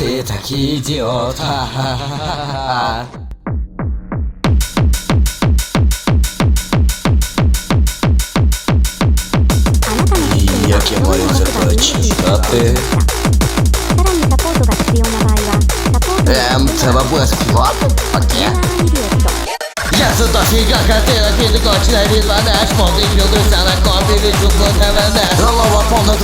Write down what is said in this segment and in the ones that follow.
Ты таки идиот. Я киваю за прочь. А ты? Эм, твоя? Окей. Я за то фига хотела перекочь на вид вода Шпон и пью дуся на кофе, лечу в глаза вода Голова полна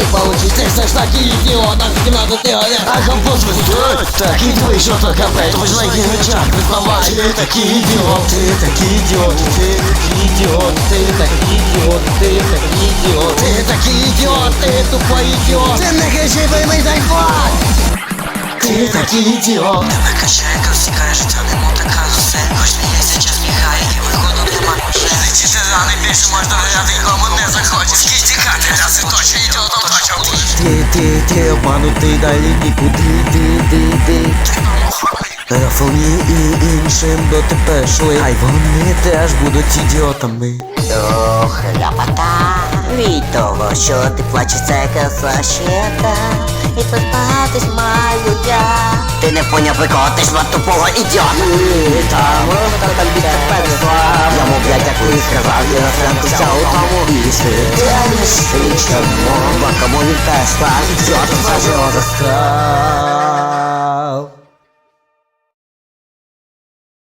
Я це досвідка картина, підкочна від мене Шмоти білдуся на компі, відчутку не веде Голова повна приколок, не так ти получиш Ти все ж таки ідіот, на кімнату ти гоне А композ вистрой, так і вийшов то капець Тож на їх речах визнавай Ти такий ідіот, ти такий ідіот, ти такий ідіот Ти такий ідіот, ти такий ідіот Ти такий ідіот, ти тупой ідіот Ти не кричи, виймай зайфон Ти такий ідіот Тебе качає, розтікає життя, нема така все Хоч сміється, час мігає, і виходу нема вже Ці тирани більше можна довіряти, нікому не захочеш Скільки Ти, ти, ти обманутий, далі нікуди, ти, ти, ти Рафоні і іншим дотепер шли Хай вони теж будуть ідіотами. Ох, ляпота. Від того, що ти плачеш, це красота І позбавитись маю я. Ти не поняв прикол, ти ж на тупого ідіота. Там, там біля пересла Йому, блядь, як ти сказав, і розглянувся у тому Після Ти не свічно, бо кому він теж став Ідіотом заживо Застав